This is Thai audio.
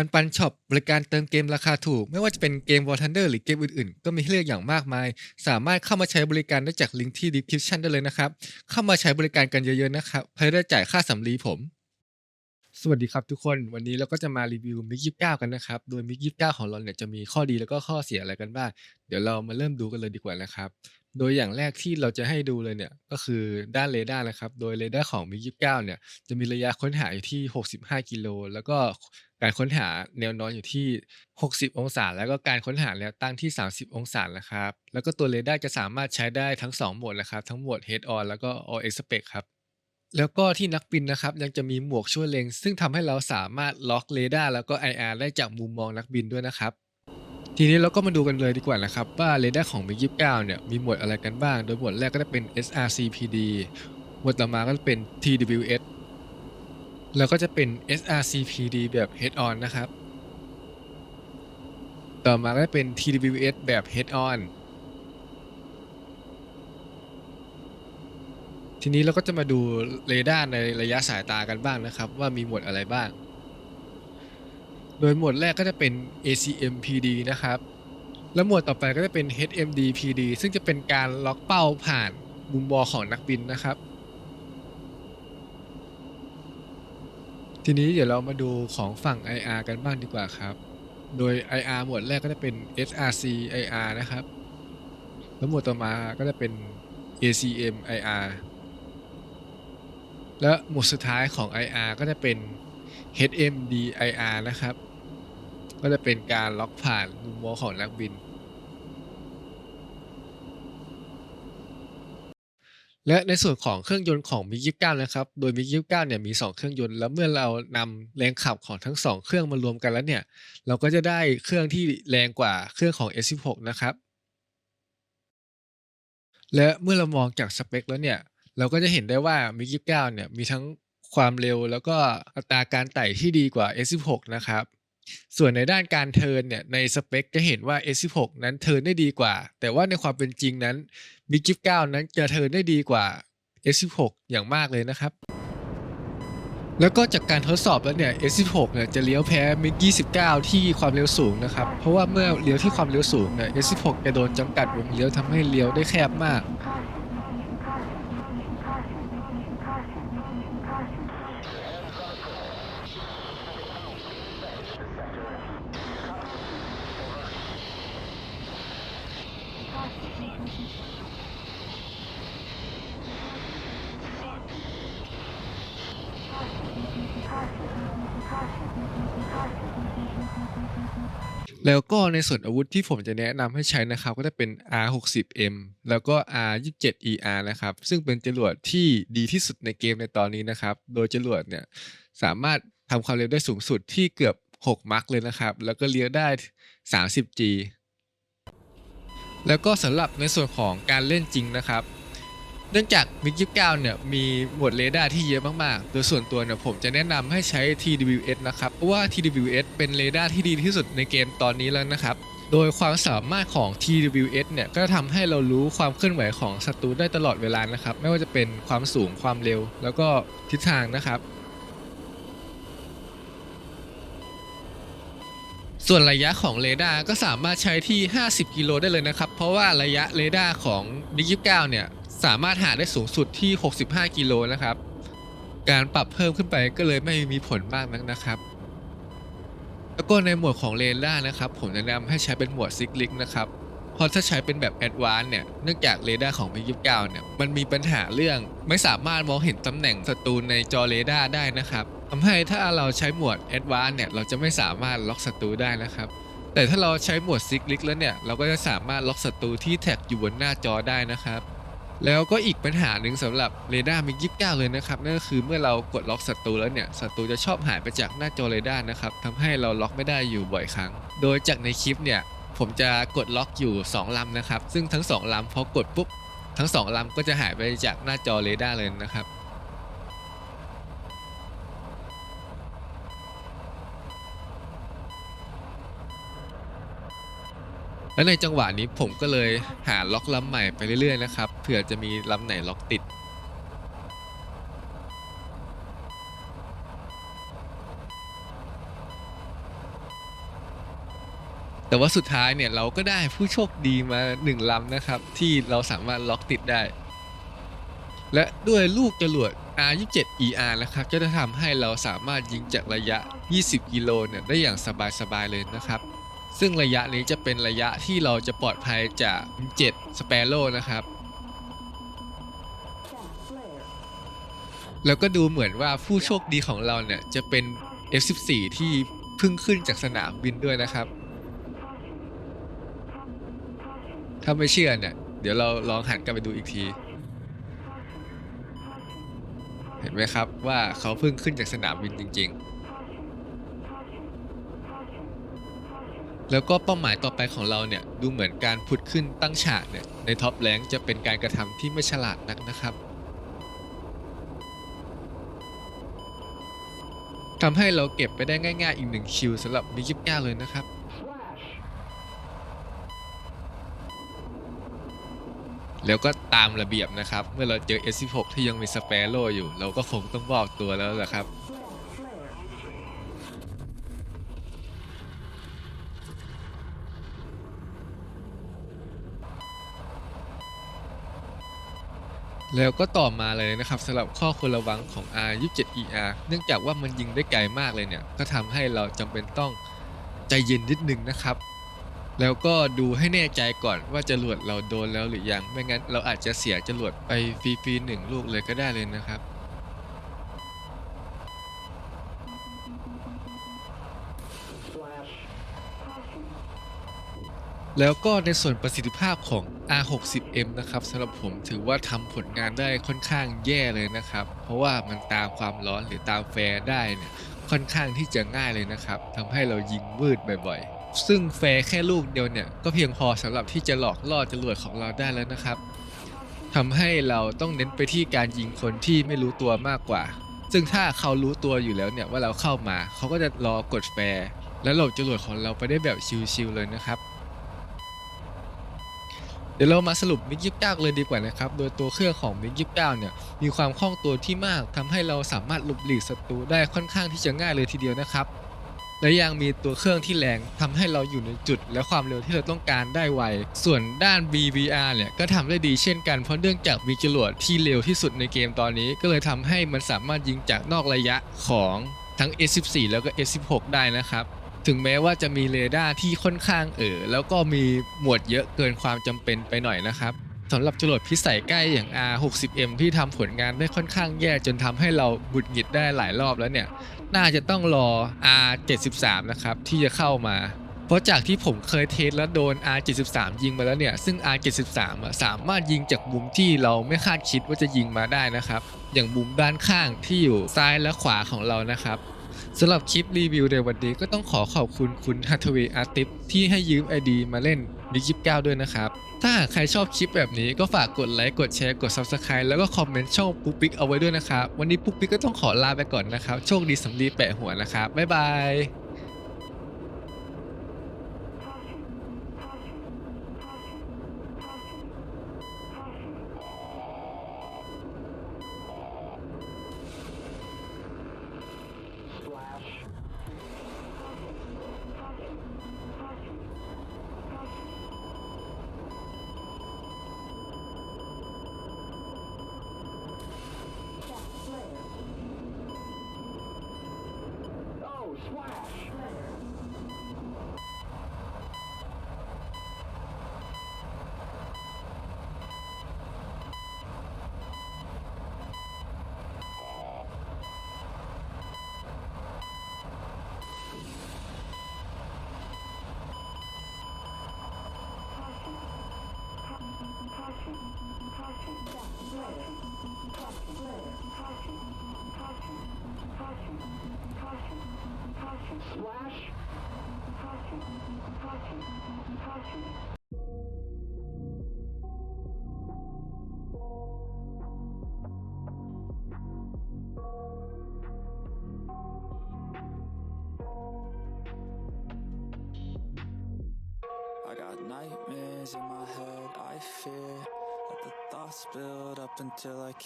ปันปันช็อปบริการเติมเกมราคาถูก ไม่ว่าจะเป็นเกม War Thunder หรือเกมอื่นๆ ก็มีให้เลือกอย่างมากมาย สามารถเข้ามาใช้บริการได้จากลิงก์ที่ description ได้เลยนะครับ เข้ามาใช้บริการกันเยอะๆนะครับเพื่อได้จ่ายค่าสำลีผม สวัสดีครับทุกคนวันนี้เราก็จะมารีวิวมิกยี่กันนะครับ โดยมิกยี่ของเราเนี่ยจะมีข้อดีแล้วก็ข้อเสียอะไรกันบ้างเดี๋ยวเรามาเริ่มดูกันเลยดีกว่านะครับ โดยอย่างแรกที่เราจะให้ดูเลยเนี่ย ก็คือด้านเรดาร์นะครับ โดยเรดาร์ของมิกยี่เนี่ย จะมีระยะค้นหาอยู่ที่ 65 กิโล แล้วก็การค้นหาแนวนอนอยู่ที่ 60 องศา แล้วก็การค้นหาแนวตั้งที่ 30 องศานะครับ แล้วก็ตัวเรดาร์จะสามารถใช้ได้ทั้ง 2 โหมดนะครับ ทั้งโหมด Head On แล้วก็ All Expect ครับแล้วก็ที่นักบินนะครับยังจะมีหมวกช่วยเล็ง ซึ่งทำให้เราสามารถล็อกเรดาร์แล้วก็ IR ได้จากมุมมองนักบินด้วยนะครับ ทีนี้เราก็มาดูกันเลยดีกว่านะครับ ว่าเรดาร์ของ MiG 29 เนี่ยมีหมวดอะไรกันบ้าง โดยหมวดแรกก็จะเป็น SRCPD หมวดต่อมาก็จะเป็น TWS แล้วก็จะเป็น SRCPD แบบ Head On นะครับ ต่อมาก็จะเป็น TWS แบบ Head On ทีนี้เราก็จะมาดูเรดาร์ในระยะสายตากันบ้างนะครับ ว่ามีหมวดอะไรบ้าง โดยหมวดแรกก็จะเป็น ACM PD นะครับ แล้วหมวดต่อไปก็จะเป็น HMD PD ซึ่งจะเป็นการล็อกเป้าผ่านมุมมองของนักบินนะครับ ทีนี้เดี๋ยวเรามาดูของฝั่ง IR กันบ้างดีกว่าครับ โดย IR หมวดแรกก็จะเป็น SRC IR นะครับ แล้วหมวดต่อมาก็จะเป็น ACM IR และหมวดสุดท้ายของ IR ก็จะเป็น HMD IR นะครับ ก็จะเป็นการล็อกผ่านมุมมองของนักบิน และในส่วนของเครื่องยนต์ของมิกยี่9นะครับ โดยมิกยี่9เนี่ยมี 2 เครื่องยนต์ แล้วเมื่อเรานำแรงขับของทั้ง 2 เครื่องมารวมกันแล้วเนี่ย เราก็จะได้เครื่องที่แรงกว่าเครื่องของ S16 นะครับ และเมื่อเรามองจากสเปคแล้วเนี่ย เราก็จะเห็นได้ว่ามิกยี่9เนี่ยมีทั้งความเร็วแล้วก็อัตราการไต่ที่ดีกว่า S16 นะครับ ส่วนในด้านการเทิร์นเนี่ยในสเปคจะเห็นว่า S16 นั้นเทิร์นได้ดีกว่า แต่ว่าในความเป็นจริงนั้นมิก9นั้นจะเทิร์นได้ดีกว่า S16 อย่างมากเลยนะครับ แล้วก็จากการทดสอบแล้วเนี่ย S16 เนี่ยจะเลี้ยวแพ้มิก29 ที่ความเร็วสูงนะครับ เพราะว่าเมื่อเลี้ยวที่ความเร็วสูงเนี่ย S16 จะโดนจำกัดวงเลี้ยวทำให้เลี้ยวได้แคบมาก แล้วก็ในส่วนอาวุธที่ผมจะแนะนำให้ใช้นะครับ ก็จะเป็น R60M แล้วก็ R27ER นะครับ ซึ่งเป็นจรวดที่ดีที่สุดในเกมในตอนนี้นะครับ โดยจรวดเนี่ยสามารถทำความเร็วได้สูงสุดที่เกือบ 6 มัคเลยนะครับ แล้วก็เลี้ยวได้ 30G แล้วก็สำหรับในส่วนของการเล่นจริงนะครับ เนื่องจากมิกยี่9เนี่ยมีหมวดเรดาร์ที่เยอะมากๆ โดยส่วนตัวเนี่ยผมจะแนะนำให้ใช้ TWS นะครับ เพราะว่า TWS เป็นเรดาร์ที่ดีที่สุดในเกมตอนนี้แล้วนะครับ โดยความสามารถของ TWS เนี่ยก็ทำให้เรารู้ความเคลื่อนไหวของศัตรูได้ตลอดเวลานะครับ ไม่ว่าจะเป็นความสูงความเร็ว แล้วก็ทิศทางนะครับส่วนระยะของเรดาร์ก็สามารถใช้ที่ 50 กิโลได้เลยนะครับ เพราะว่าระยะเรดาร์ของมิก29เนี่ย สามารถหาได้สูงสุดที่ 65 กิโลนะครับ การปรับเพิ่มขึ้นไปก็เลยไม่มีผลมากนักนะครับ แล้วก็ในหมวดของเรดานะครับ ผมแนะนำให้ใช้เป็นหมวดซิกลิกนะครับเพราะถ้าใช้เป็นแบบแอดวานเนี่ย เนื่องจากเรดาร์ของมิก29เนี่ย มันมีปัญหาเรื่องไม่สามารถมองเห็นตำแหน่งศัตรูในจอเรดาร์ได้นะครับทำให้ถ้าเราใช้หมวดแอดวานเนี่ย เราจะไม่สามารถล็อกศัตรูได้นะครับ แต่ถ้าเราใช้หมวดซิกลิกแล้วเนี่ย เราก็จะสามารถล็อกศัตรูที่แท็กอยู่บนหน้าจอได้นะครับ แล้วก็อีกปัญหาหนึ่งสำหรับเรดาร์มิกยี่าเลยนะครับนั่นก็คือเมื่อเรากดล็อกศัตรูแล้วเนี่ยศัตรูจะชอบหายไปจากหน้าจอเรดาร์นะครับทำให้เราล็อกไม่ได้อยู่บ่อยครั้ง โดยจากในคลิปเนี่ยผมจะกดล็อกอยู่ 2ลำนะครับ ซึ่งทั้ง 2ลำพอกดปุ๊บ ทั้ง 2ลำก็จะหายไปจากหน้าจอเรดาร์เลยนะครับ และในจังหวะนี้ผมก็เลยหาล็อกล้ำใหม่ไปเรื่อยๆนะครับเผื่อจะมีล้ำไหนล็อกติด แต่ว่าสุดท้ายเนี่ยเราก็ได้ผู้โชคดีมาหนึ่งลำนะครับ ที่เราสามารถล็อกติดได้ และด้วยลูกจรวด R27ER นะครับก็จะทำให้เราสามารถยิงจากระยะ 20 กิโลเนี่ยได้อย่างสบายๆเลยนะครับ ซึ่งระยะนี้จะเป็นระยะที่เราจะปลอดภัยจาก7 Sparrow นะครับ แล้วก็ดูเหมือนว่าผู้โชคดีของเราเนี่ยจะเป็น F14 ที่เพิ่งขึ้นจากสนามบินด้วยนะครับ ถ้าไม่เชื่อเนี่ยเดี๋ยวเราลองหันกลับไปดูอีกที เห็นไหมครับว่าเขาเพิ่งขึ้นจากสนามบินจริง ๆ แล้วก็เป้าหมายต่อไปของเราเนี่ยดูเหมือนการพุดขึ้นตั้งฉากเนี่ยในท็อปแรงจะเป็นการกระทำที่ไม่ฉลาดนักนะครับทำให้เราเก็บไปได้ง่ายๆอีกหนึ่งคิวสำหรับมิกิบก้าเลยนะครับแล้วก็ตามระเบียบนะครับ เมื่อเราเจอ S16 ที่ยังมีสเปโร่อยู่ เราก็คงต้องบอกตัวแล้วแหละครับ แล้วก็ต่อมาเลยนะครับสำหรับข้อควรระวังของ R27ER เนื่องจากว่ามันยิงได้ไกลมากเลยเนี่ย ก็ทำให้เราจำเป็นต้องใจเย็นนิดนึงนะครับ แล้วก็ดูให้แน่ใจก่อนว่าจรวดเราโดนแล้วหรือยัง ไม่งั้นเราอาจจะเสียจรวดไปฟรีๆหนึ่งลูกเลยก็ได้เลยนะครับแล้วก็ในส่วนประสิทธิภาพของ R60M นะครับสำหรับผมถือว่าทำผลงานได้ค่อนข้างแย่เลยนะครับ เพราะว่ามันตามความร้อนหรือตามแฟร์ได้เนี่ยค่อนข้างที่จะง่ายเลยนะครับทำให้เรายิงวืดบ่อยๆ ซึ่งแฟร์แค่ลูกเดียวเนี่ย ก็เพียงพอสำหรับที่จะหลอกล่อจรวดของเราได้แล้วนะครับทำให้เราต้องเน้นไปที่การยิงคนที่ไม่รู้ตัวมากกว่า ซึ่งถ้าเขารู้ตัวอยู่แล้วเนี่ยว่าเราเข้ามา เขาก็จะรอกดแฟร์แล้วหลบจรวดของเราไปได้แบบชิลๆเลยนะครับ เดี๋ยวเรามาสรุปมิกยี่9เลยดีกว่านะครับ โดยตัวเครื่องของมิกยี่9เนี่ยมีความคล่องตัวที่มากทำให้เราสามารถหลบหลีกศัตรูได้ค่อนข้างที่จะง่ายเลยทีเดียวนะครับ และยังมีตัวเครื่องที่แรงทำให้เราอยู่ในจุด และความเร็วที่เราต้องการได้ไว ส่วนด้าน BVR เนี่ยก็ทำได้ดีเช่นกันเพราะเนื่องจากมีจรวดที่เร็วที่สุดในเกมตอนนี้ ก็เลยทำให้มันสามารถยิงจากนอกระยะของทั้ง S14 แล้วก็ S16 ได้นะครับ ถึงแม้ว่าจะมีเรดาร์ที่ค่อนข้างเออแล้วก็มีหมวดเยอะเกินความจำเป็นไปหน่อยนะครับสำหรับจรวดพิสัยใกล้อย่าง R60M ที่ทำผลงานได้ค่อนข้างแย่จนทำให้เราบุดหงิดได้หลายรอบแล้วเนี่ย น่าจะต้องรอ R73 นะครับที่จะเข้ามา เพราะจากที่ผมเคยเทสแล้วโดน R73 ยิงมาแล้วเนี่ย ซึ่ง R73 สามารถยิงจากมุมที่เราไม่คาดคิดว่าจะยิงมาได้นะครับ อย่างมุมด้านข้างที่อยู่ซ้ายและขวาของเรานะครับ สำหรับคลิปรีวิวในวันนี้ก็ต้องขอขอบคุณคุณฮัทเวอาร์ติฟที่ให้ยืม ID มาเล่นบิ๊กยิบ9ด้วยนะครับ ถ้าหากใครชอบคลิปแบบนี้ก็ฝากกดไลค์กดแชร์กด Subscribe แล้วก็คอมเมนต์ช่องปุ๊กปิ๊กเอาไว้ด้วยนะครับ วันนี้ปุ๊กปิ๊กก็ต้องขอลาไปก่อนนะครับ โชคดีสำลีแปะหัวนะครับ บ๊ายบาย Caution, caution, caution, caution, caution got nightmares in my head, I fear Let the thoughts build up until I can't